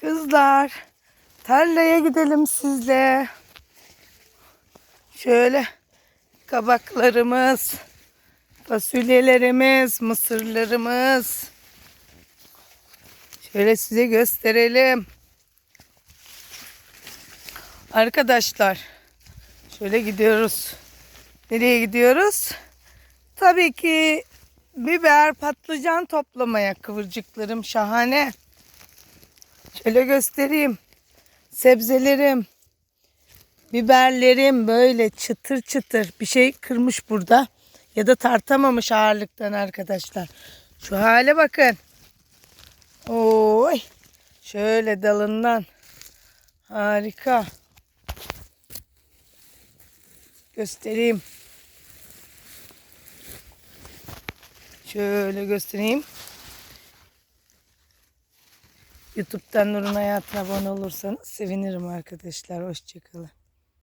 Kızlar, tarlaya gidelim sizle. Şöyle kabaklarımız, fasulyelerimiz, mısırlarımız. Şöyle size gösterelim. Arkadaşlar, şöyle gidiyoruz. Nereye gidiyoruz? Tabii ki biber, patlıcan toplamaya kıvırcıklarım şahane. Şöyle göstereyim. Sebzelerim, biberlerim böyle çıtır çıtır. Bir şey kırmış burada. Ya da tartamamış ağırlıktan arkadaşlar. Şu hale bakın. Oy. Şöyle dalından. Harika. Göstereyim. Şöyle göstereyim. YouTube'dan Nur'un hayatına abone olursanız sevinirim arkadaşlar. Hoşçakalın.